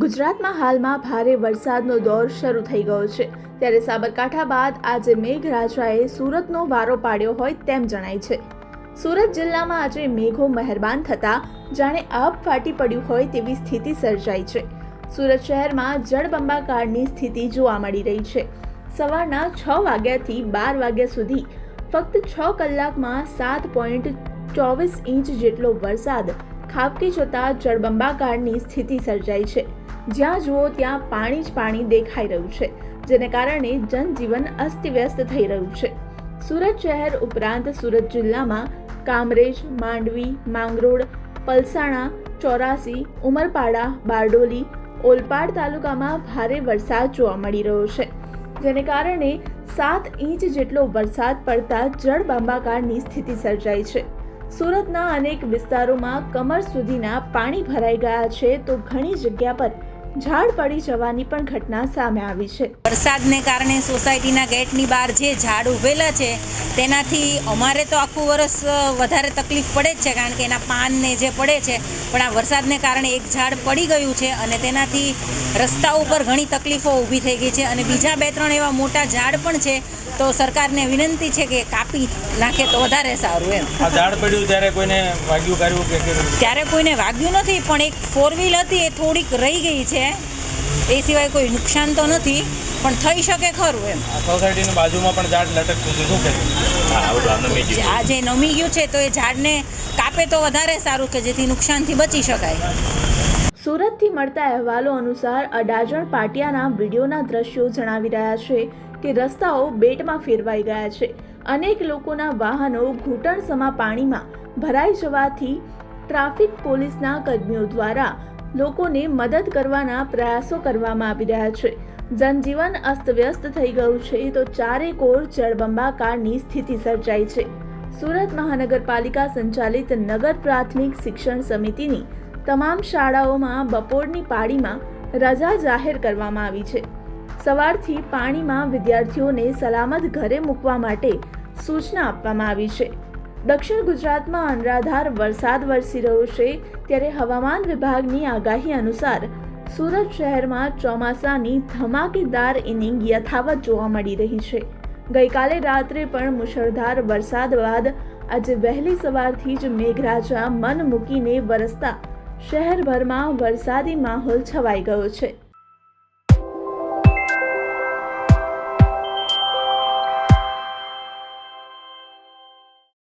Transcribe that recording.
ગુજરાતમાં હાલમાં ભારે વરસાદનો દોર શરૂ થઈ ગયો છે. ત્યારે સાબરકાંઠા બાદ આજે મેઘરાજાએ સુરતનો વારો પાડ્યો હોય તેમ જણાય છે. સુરત જિલ્લામાં આજે મેઘો મહેરબાન થતા જાણે આપ ફાટી પડ્યું હોય તેવી સ્થિતિ સર્જાઈ છે. સુરત શહેરમાં જળબંબાકારની સ્થિતિ જોવા મળી રહી છે. સવારના છ વાગ્યાથી બાર વાગ્યા સુધી ફક્ત છ કલાકમાં સાત પોઈન્ટ ચોવીસ ઇંચ જેટલો વરસાદ ખાબકી જતા જળબંબાકારની સ્થિતિ સર્જાઈ છે. જ્યાં જુઓ ત્યાં પાણી જ પાણી દેખાઈ રહ્યું છે, જેને કારણે જનજીવન અસ્તવ્યસ્ત થઈ રહ્યું છે. સુરત શહેર ઉપરાંત સુરત જિલ્લામાં કામરેજ, માંડવી, માંગરોળ, પલસાણા, ચોરાસી, ઉમરપાડા, બારડોલી, ઓલપાડ તાલુકામાં ભારે વરસાદ જોવા મળી રહ્યો છે, જેને કારણે સાત ઇંચ જેટલો વરસાદ પડતા જળબંબાકારની સ્થિતિ સર્જાઈ છે. સુરતના અનેક વિસ્તારોમાં કમર સુધીના પાણી ભરાઈ ગયા છે, તો ઘણી જગ્યા પર ઝાડ પડી જવાની પણ ઘટના સામે આવી છે. વરસાદને કારણે સોસાયટીના ગેટની બહાર જે ઝાડ ઉભેલા છે તેનાથી અમારે તો આખું વરસ વધારે તકલીફ પડે જ છે કારણ કે એના પાન ને જે પડે છે પણ આ વરસાદને કારણે એક ઝાડ પડી ગયું છે અને તેનાથી રસ્તા ઉપર ઘણી તકલીફો ઊભી થઈ ગઈ છે અને બીજા બે ત્રણ એવા મોટા ઝાડ પણ છે તો સરકારને વિનંતી છે કે કાપી નાખે તો વધારે સારું એમ. આ ઝાડ પડ્યું ત્યારે કોઈને વાગ્યું કર્યું કે ત્યારે કોઈને વાગ્યું નથી પણ એક ફોર વ્હીલ હતી એ થોડીક રહી ગઈ છે. એ સિવાય કોઈ નુકસાન તો નથી પણ થઈ શકે ખરું એમ. સોસાયટીની બાજુમાં પણ ઝાડ લટકતું છે શું કે આ જે નમી ગયું છે તો એ ઝાડને કાપે તો વધારે સારું કે જેથી નુકસાનથી બચી શકાય. સુરતથી મળતા અહેવાલો અનુસાર અડાજણ પાટિયાના વિડીયોના દ્રશ્યો જણાવી રહ્યા છે કે રસ્તાઓ બેટમાં ફેરવાઈ ગયા છે. અનેક લોકોના વાહનો ઘૂંટણસમા પાણીમાં ભરાઈ જવાથી ટ્રાફિક પોલીસના કર્મીઓ દ્વારા લોકોને મદદ કરવાના પ્રયાસો કરવામાં આવી રહ્યા છે. જનજીવન અસ્તવ્યસ્ત થઈ ગયું છે તો ચારેકોર જળબંબાકારની સ્થિતિ સર્જાઈ છે. સુરત મહાનગરપાલિકા સંચાલિત નગર પ્રાથમિક શિક્ષણ સમિતિની તમામ શાળાઓમાં બપોરની પાળીમાં રજા જાહેર કરવામાં આવી છે. સવારથી પાણીમાં વિદ્યાર્થીઓને સલામત ઘરે મૂકવા માટે સૂચના આપવામાં આવી છે. દક્ષિણ ગુજરાતમાં અનરાધાર વરસાદ વરસી રહ્યો છે, ત્યારે હવામાન વિભાગની આગાહી અનુસાર સુરત શહેરમાં ચોમાસાની ધમાકેદાર ઇનિંગ યથાવત જોવા મળી રહી છે. ગઈકાલે રાત્રે પણ મુશળધાર વરસાદ બાદ આજે વહેલી સવારથી જ મેઘરાજા મન મૂકીને વરસતા શહેરભરમાં વરસાદી માહોલ છવાઈ ગયો છે.